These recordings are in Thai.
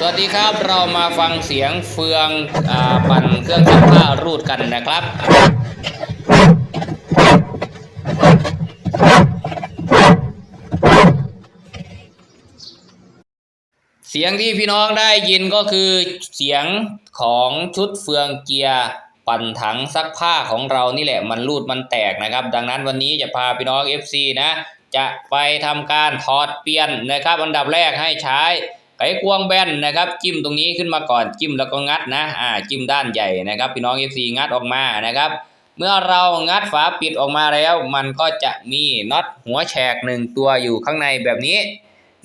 สวัสดีครับเรามาฟังเสียงเฟืองอปั่นเครื่องซักผ้ารูดกันนะครับเสียงที่พี่น้องได้ยินก็คือเสียงของชุดเฟืองเกียร์ปั่นถังซักผ้าของเรานี่แหละมันรูดมันแตกนะครับ ดังนั้นวันนี้จะพาพี่น้อง FC นะ จะไปทำการถอดเปลี่ยนนะครับ อันดับแรกให้ใช้ ไขควงแบนนะครับจิ้มตรงนี้ขึ้นมาก่อนจิ้มแล้วก็งัดนะอ่าจิ้มด้านใหญ่นะครับพี่น้อง FC งัดออกมานะครับ เมื่อเรางัดฝาปิดออกมาแล้ว มันก็จะมีน็อตหัวแฉกหนึ่งตัวอยู่ข้างในแบบนี้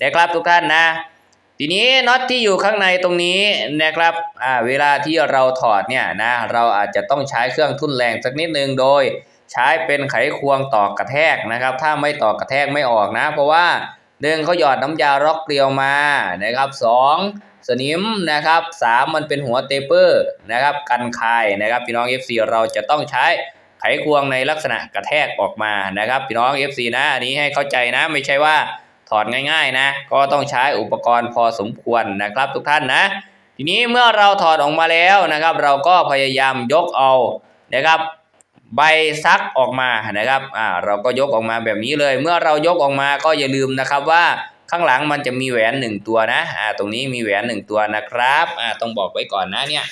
นะครับทุกท่านนะ ทีนี้น็อตที่อยู่ข้างในตรงนี้นะครับอ่าเวลาที่เราถอดเนี่ยนะเราอาจจะต้องใช้เครื่องทุ่นแรงสักนิดนึงโดย ใช้เป็นไขควงตอกกระแทกนะครับ ถ้าไม่ตอกกระแทกไม่ออกนะ เพราะว่า หนึ่งเขาหยอดน้ำยาล็อกเกลียวมานะครับสองสนิมนะครับสามมันเป็นหัวเตเปอร์นะครับกันคายนะครับพี่น้อง FC เราจะต้องใช้ไขควงในลักษณะกระแทกออกมานะครับ พี่น้อง FC นะอันนี้ให้เข้าใจนะไม่ใช่ว่าถอดง่ายๆนะก็ต้องใช้อุปกรณ์พอสมควรนะครับ ทุกท่านนะ ทีนี้เมื่อเราถอดออกมาแล้วนะครับ เราก็พยายามยกเอานะครับ ใบซักออกมานะครับอ่าเราก็ยกออกมาแบบนี้เลย เมื่อเรายกออกมาก็อย่าลืมนะครับว่าข้างหลังมันจะมีแหวนหนึ่งตัวนะอ่าตรงนี้มีแหวนหนึ่งตัวนะครับอ่าต้องบอกไว้ก่อนนะเนี่ย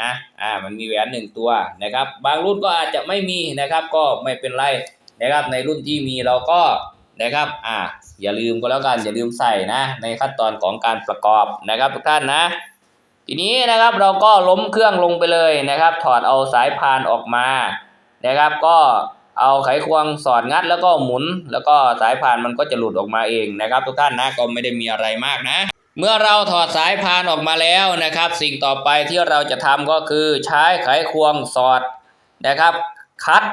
นะอ่ามันมีแหวนหนึ่งตัวนะครับ บางรุ่นก็อาจจะไม่มีนะครับ ก็ไม่เป็นไรนะครับ ในรุ่นที่มีเราก็นะครับอ่าอย่าลืมก็แล้วกันอย่าลืมใส่นะ ในขั้นตอนของการประกอบนะครับทุกท่านนะทีนี้นะครับเราก็ล้มเครื่องลงไปเลยนะครับ ถอดเอาสายพานออกมา นะครับ ก็เอาไขควงสอดงัดแล้วก็หมุน แล้วก็สายพานมันก็จะหลุดออกมาเองนะครับ ทุกท่านนะก็ไม่ได้มีอะไรมากนะ เมื่อเราถอดสายพานออกมาแล้วนะครับ สิ่งต่อไปที่เราจะทำก็คือใช้ไขควงสอดนะครับ คัด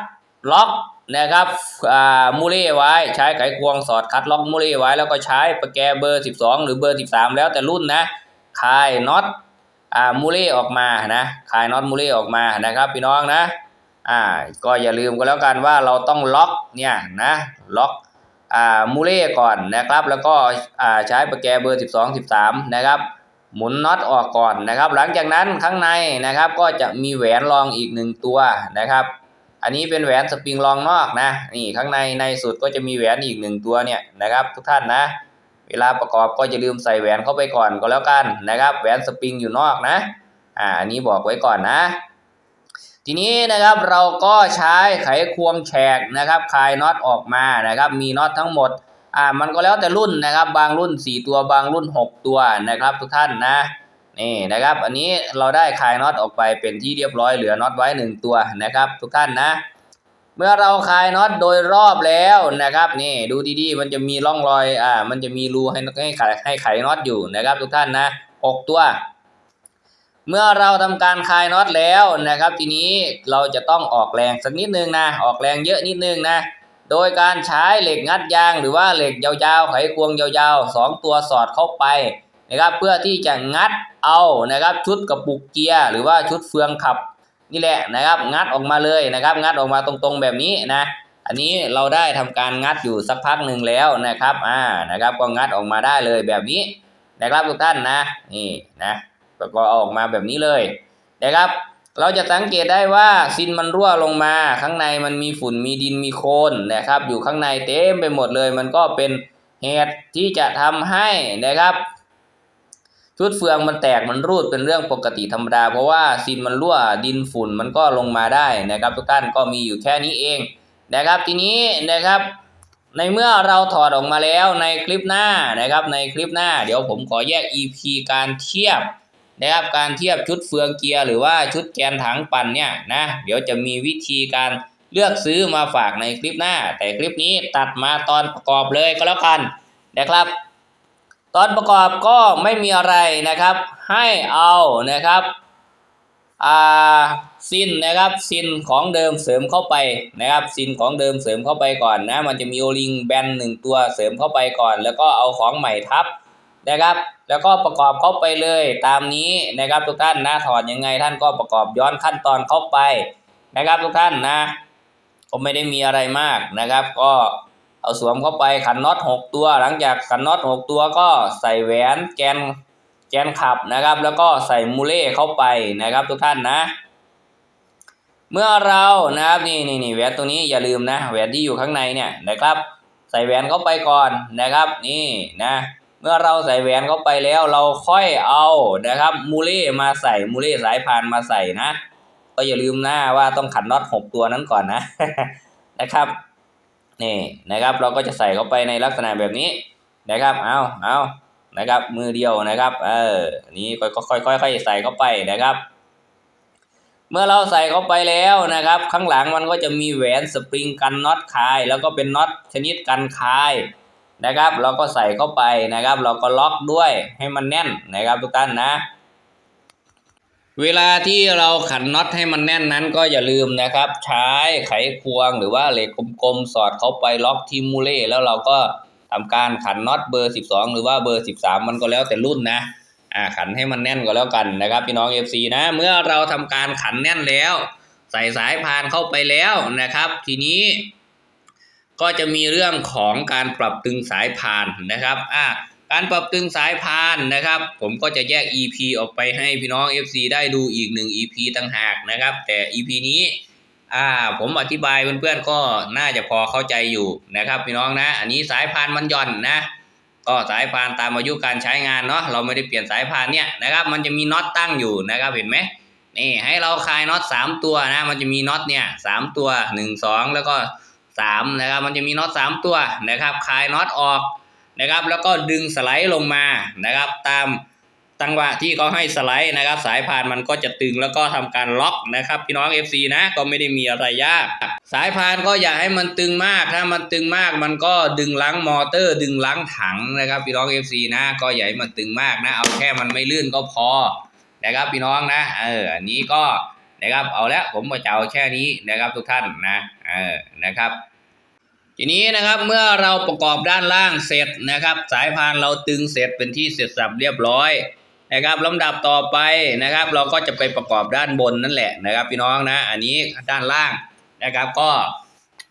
ล็อกนะครับอ่ามูเล่ไว้ใช้ไขควงสอดคัดล็อกมูเล่ไว้ แล้วก็ใช้ประแกเบอร์ 12 หรือเบอร์ 13 แล้วแต่รุ่นนะคลายน็อตอ่ามูเล่ออกมานะคลายน็อตมูเล่ออกมานะครับ พี่น้องนะ อ่าก็อย่าลืมก็แล้วกันว่าเราต้องล็อกเนี่ยนะล็อกอ่ามูเล่ก่อนนะครับ แล้วก็อ่าใช้ประแกเบอร์ 12 13 นะครับ หมุนน็อตออกก่อนนะครับ หลังจากนั้นข้างในนะครับก็จะมีแหวนรองอีกหนึ่งตัวนะครับ อันนี้เป็นแหวนสปริงรองนอกนะนี่ข้างในในสุดก็จะมีแหวนอีกหนึ่งตัวเนี่ยนะครับ ทุกท่านนะ เวลาประกอบก็อย่าลืมใส่แหวนเข้าไปก่อนก็แล้วกันนะครับ แหวนสปริงอยู่นอกนะอ่าอันนี้บอกไว้ก่อนนะ ทีนี้นะครับเราก็ใช้ไขควงแฉกนะครับคลายน็อตออกมานะครับ มีน็อตทั้งหมดอ่ามันก็แล้วแต่รุ่นนะครับ บางรุ่น 4 ตัวบางรุ่น 6 ตัวนะครับ ทุกท่านนะนี่นะครับ อันนี้เราได้คลายน็อตออกไปเป็นที่เรียบร้อยเหลือน็อตไว้หนึ่งตัวนะครับ ทุกท่านนะ เมื่อเราคลายน็อตโดยรอบแล้วนะครับ นี่ดูดีๆ มันจะมีร่องรอยอ่ามันจะมีรูให้ให้ไขให้ไขน็อตอยู่นะครับ ทุกท่านนะหกตัว เมื่อเราทำการคลายน็อตแล้วนะครับ ทีนี้เราจะต้องออกแรงสักนิดนึงนะออกแรงเยอะนิดนึงนะ โดยการใช้เหล็กงัดยางหรือว่าเหล็กยาวๆไขควงยาวๆสองตัวสอดเข้าไปนะครับ เพื่อที่จะงัดเอานะครับ ชุดกระปุกเกียร์หรือว่าชุดเฟืองขับนี่แหละนะครับ งัดออกมาเลยนะครับ งัดออกมาตรงๆแบบนี้นะ อันนี้เราได้ทำการงัดอยู่สักพักหนึ่งแล้วนะครับอ่านะครับก็งัดออกมาได้เลยแบบนี้นะครับทุกท่านนะนี่นะ แล้วก็เอาออกมาแบบนี้เลยนะครับ เราจะสังเกตได้ว่าซินมันรั่วลงมา ข้างในมันมีฝุ่นมีดินมีโคลนนะครับ อยู่ข้างในเต็มไปหมดเลย มันก็เป็นเหตุที่จะทำให้นะครับชุดเฟืองมันแตกมันรูดเป็นเรื่องปกติธรรมดา เพราะว่าซินมันรั่วดินฝุ่นมันก็ลงมาได้นะครับ ทุกท่านก็มีอยู่แค่นี้เองนะครับ ทีนี้นะครับ ในเมื่อเราถอดออกมาแล้วในคลิปหน้านะครับ ในคลิปหน้า เดี๋ยวผมขอแยก EP การเทียบ นะครับการเทียบชุดเฟืองเกียร์หรือว่าชุดแกนถังปั่นเนี่ยนะเดี๋ยวจะมีวิธีการเลือกซื้อมาฝากในคลิปหน้า แต่คลิปนี้ตัดมาตอนประกอบเลยก็แล้วกันนะครับ ตอนประกอบก็ไม่มีอะไรนะครับ ให้เอานะครับอ่าซินนะครับซินของเดิมเสริมเข้าไปนะครับซินของเดิมเสริมเข้าไปก่อนนะมันจะมีโอลิงแบนหนึ่งตัวเสริมเข้าไปก่อน แล้วก็เอาของใหม่ทับ นะครับ แล้วก็ประกอบเข้าไปเลยตามนี้นะครับทุกท่านนะถอดยังไงท่านก็ประกอบย้อนขั้นตอนเข้าไปนะครับทุกท่านนะก็ไม่ได้มีอะไรมากนะครับ ก็เอาสวมเข้าไปขันน็อตหกตัว หลังจากขันน็อตหกตัวก็ใส่แหวนแกนแกกนขับนะครับ แล้วก็ใส่มูเล่เข้าไปนะครับ ทุกท่านนะ เมื่อเรานะครับนี่นี่นี่แหวนตัวนี้อย่าลืมนะแหวนที่อยู่ข้างในเนี่ยนะครับ ใส่แหวนเข้าไปก่อนนะครับ นี่นะ เมื่อเราใส่แหวนเข้าไปแล้วเราค่อยเอานะครับมูเล่มาใส่มูเล่สายพานมาใส่นะ ก็อย่าลืมนะว่าต้องขันน็อตหกตัวนั้นก่อนนะนะครับนี่นะครับเราก็จะใส่เข้าไปในลักษณะแบบนี้นะครับ เอาเอานะครับ มือเดียวนะครับ เออนี้ค่อยๆค่อยๆใส่เข้าไปนะครับ เมื่อเราใส่เข้าไปแล้วนะครับ ข้างหลังมันก็จะมีแหวนสปริงกันน็อตคาย แล้วก็เป็นน็อตชนิดกันคาย นะครับ เราก็ใส่เข้าไปนะครับ เราก็ล็อกด้วยให้มันแน่นนะครับทุกท่านนะ เวลาที่เราขันน็อตให้มันแน่นนั้นก็อย่าลืมนะครับ ใช้ไขควงหรือว่าเหล็กกลมๆสอดเข้าไปล็อกที่มูเล่แล้วเราก็ทำการขันน็อตเบอร์ 12 หรือว่าเบอร์ 13 มันก็แล้วแต่รุ่นนะอ่าขันให้มันแน่นก็แล้วกันนะครับพี่น้อง FC นะ เมื่อเราทำการขันแน่นแล้ว ใส่สายพานเข้าไปแล้วนะครับ ทีนี้ ก็จะมีเรื่องของการปรับตึงสายพานนะครับอ่าการปรับตึงสายพานนะครับ ผมก็จะแยก EP ออกไปให้พี่น้อง FC ได้ดูอีกหนึ่ง EP ต่างหากนะครับ แต่ EP นี้อ่าผมอธิบายเพื่อนๆก็น่าจะพอเข้าใจอยู่นะครับ พี่น้องนะ อันนี้สายพานมันย่อนนะ ก็สายพานตามอายุการใช้งานเนาะเราไม่ได้เปลี่ยนสายพานเนี่ยนะครับ มันจะมีน็อตตั้งอยู่นะครับเห็นไหมนี่ให้เราคลายน็อตสามตัวนะ มันจะมีน็อตเนี่ยสามตัวหนึ่งสองแล้วก็ สามนะครับมันจะมีน็อตสามตัวนะครับคลายน็อตออกนะครับ แล้วก็ดึงสไลด์ลงมานะครับ ตามจังหวะที่เขาให้สไลด์นะครับ สายพานมันก็จะตึงแล้วก็ทำการล็อกนะครับ พี่น้อง FC นะก็ไม่ได้มีอะไรยาก สายพานก็อย่าให้มันตึงมากถ้ามันตึงมากมันก็ดึงล้างมอเตอร์ ดึงล้างถังนะครับ พี่น้อง FC นะก็อย่าให้มันตึงมากนะ เอาแค่มันไม่ลื่นก็พอนะครับพี่น้องนะเอออันนี้ก็นะครับเอาละผมก็จะเอาแค่นี้นะครับทุกท่านนะ เออนะครับ ทีนี้นะครับเมื่อเราประกอบด้านล่างเสร็จนะครับ สายพานเราตึงเสร็จเป็นที่เสร็จสับเรียบร้อยนะครับลำดับต่อไปนะครับ เราก็จะไปประกอบด้านบนนั่นแหละนะครับ พี่น้องนะ อันนี้ด้านล่างนะครับ ก็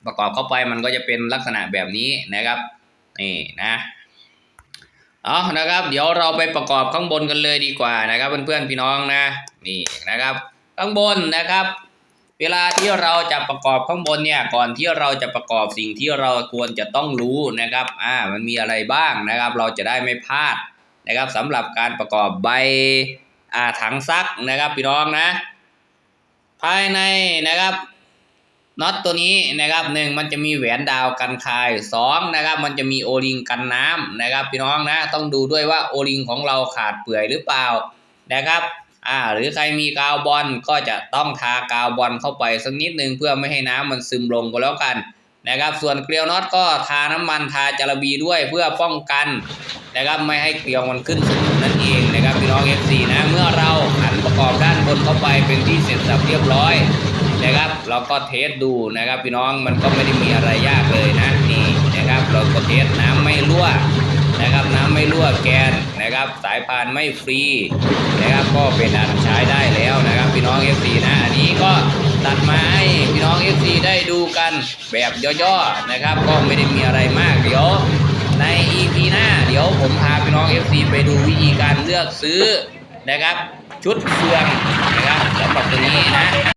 ประกอบเข้าไปมันก็จะเป็นลักษณะแบบนี้นะครับนี่นะเอานะครับ เดี๋ยวเราไปประกอบข้างบนกันเลยดีกว่านะครับ เพื่อนๆพี่น้องนะนี่นะครับ ข้างบนนะครับ เวลาที่เราจะประกอบข้างบนเนี่ยก่อนที่เราจะประกอบสิ่งที่เราควรจะต้องรู้นะครับอ่ามันมีอะไรบ้างนะครับ เราจะได้ไม่พลาดนะครับสำหรับการประกอบใบอ่าถังซักนะครับพี่น้องนะ ภายในนะครับน็อตตัวนี้นะครับหนึ่งมันจะมีแหวนดาวกันคายสองนะครับ มันจะมีโอลิงกันน้ำนะครับ พี่น้องนะ ต้องดูด้วยว่าโอลิงของเราขาดเปื่อยหรือเปล่านะครับ อ่า หรือใครมีกาวบอลก็จะต้องทากาวบอลเข้าไปสักนิดนึงเพื่อไม่ให้น้ำมันซึมลงก็แล้วกันนะครับ ส่วนเกลียวน็อตก็ทาน้ำมันทาจาระบีด้วยเพื่อป้องกันนะครับไม่ให้เกลียวมันขึ้นสนิมนั่นเองนะครับพี่น้อง FC นะเมื่อเราหันประกอบด้านบนเข้าไปเป็นที่เสร็จสับเรียบร้อยนะครับ เราก็เทสดูนะครับ พี่น้องมันก็ไม่ได้มีอะไรยากเลยนะนี่นะครับ เราก็เทสน้ำไม่รั่ว นะครับน้ำไม่รั่วแกนนะครับ สายพานไม่ฟรีนะครับก็เป็นอันใช้ได้แล้วนะครับ พี่น้อง FC นะอันนี้ก็ตัดมาให้พี่น้อง FC ได้ดูกันแบบย่อๆนะครับ ก็ไม่ได้มีอะไรมากเดี๋ยวใน EP หน้า เดี๋ยวผมพาพี่น้อง FC ไปดูวิธีการเลือกซื้อนะครับ ชุดเฟืองนะครับสำหรับตัวนี้นะ